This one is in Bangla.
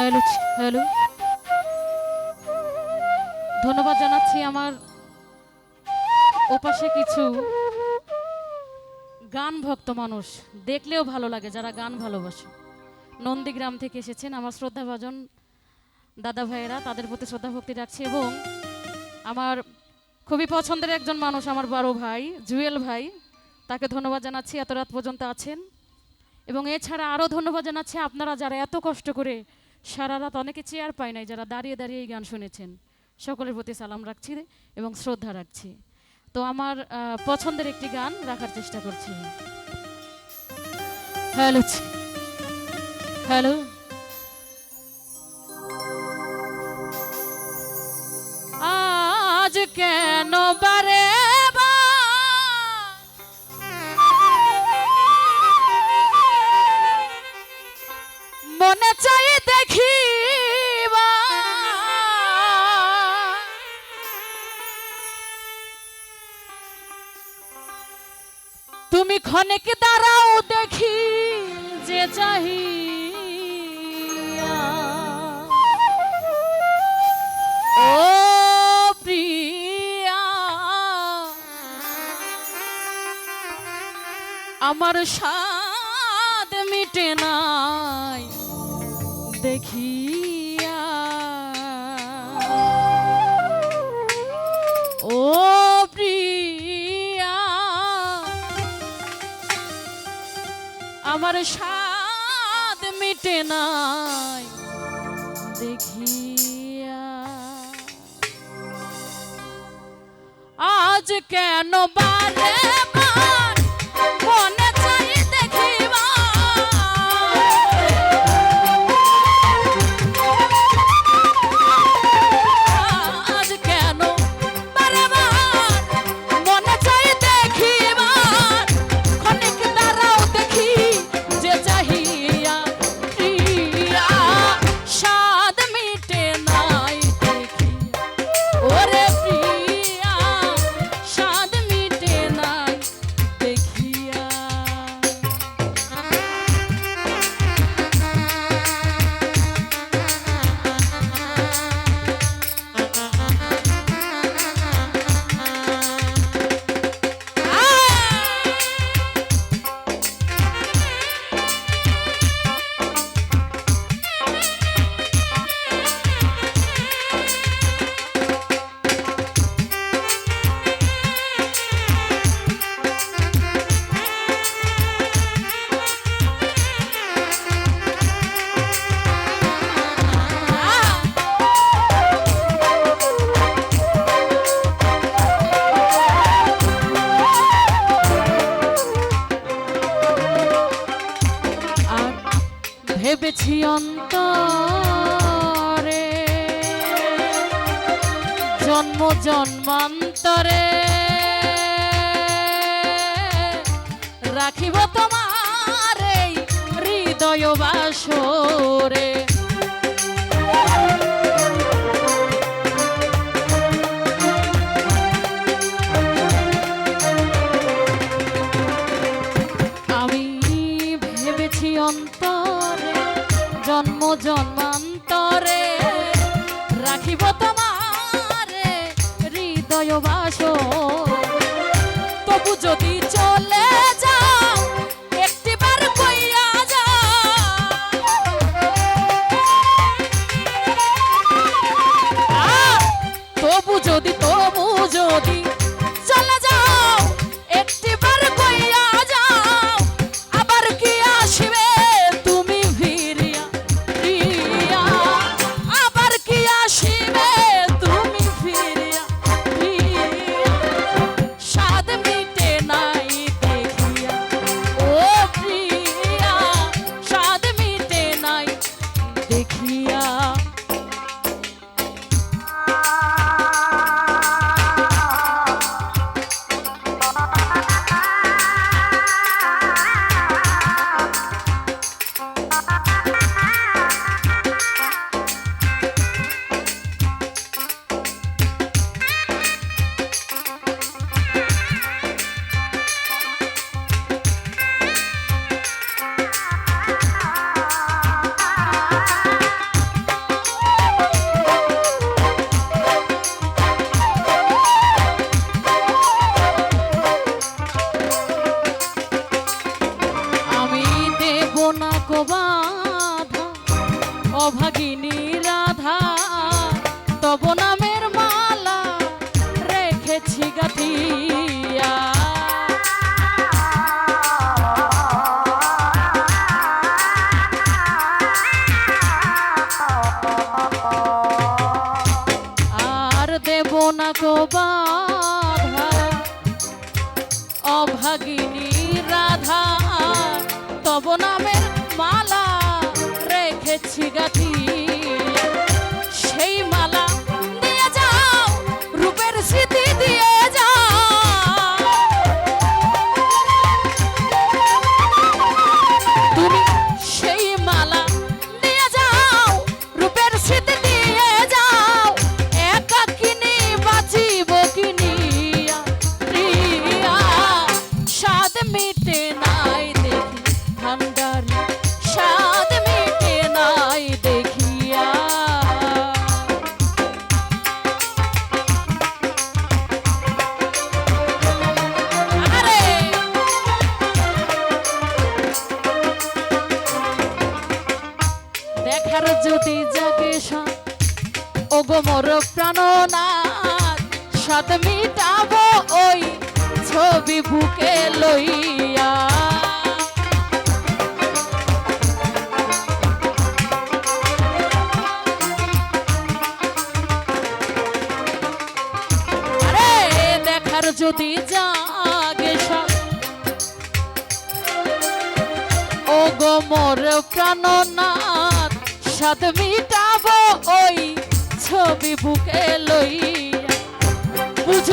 হ্যালো হ্যালো ধন্যবাদ জানাচ্ছি আমার ওপাশে কিছু গান ভক্ত মানুষ। দেখলেও ভালো লাগে যারা গান ভালোবাসে। নন্দীগ্রাম থেকে এসেছেন আমার শ্রদ্ধাভাজন দাদা ভাইয়েরা, তাদের প্রতি শ্রদ্ধা ভক্তি রাখছি এবং আমার খুবই পছন্দের একজন মানুষ আমার বড় ভাই, জুয়েল ভাই। তাকে ধন্যবাদ জানাচ্ছি, এত রাত পর্যন্ত আছেন। এবং এছাড়া আরও ধন্যবাদ জানাচ্ছি আপনারা যারা এত কষ্ট করে সারা রাত অনেকে চেয়ার পায় নাই যারা দাঁড়িয়ে দাঁড়িয়ে এই গান শুনেছেন। সকলের প্রতি সালাম রাখছি এবং শ্রদ্ধা রাখছি। তো আমার পছন্দের একটি গান রাখার চেষ্টা করছি। Hello hello. আজ কেন তুমি খনেক দাঁড়াও দেখি যে চাহি ও আমার সাদ মিটে নাই আমার স্বাদ মিটে নাই। দেখিয়া আজ কেন বার ভেবেছি অন্তরে। জন্ম জন্মান্তরে। রাখিব তোমার হৃদয় বাসরে। হৃদয় বাস। তবু যদি চলে যদি জাগে ও গো মোর প্রাণনাথ সাত মিটাব ওই ছবি বুকে লইয়া। যদি জাগে ও গো মোর প্রাণনাথ বিষাদ মিটাবো ওই ছবি বুকে লই বুঝ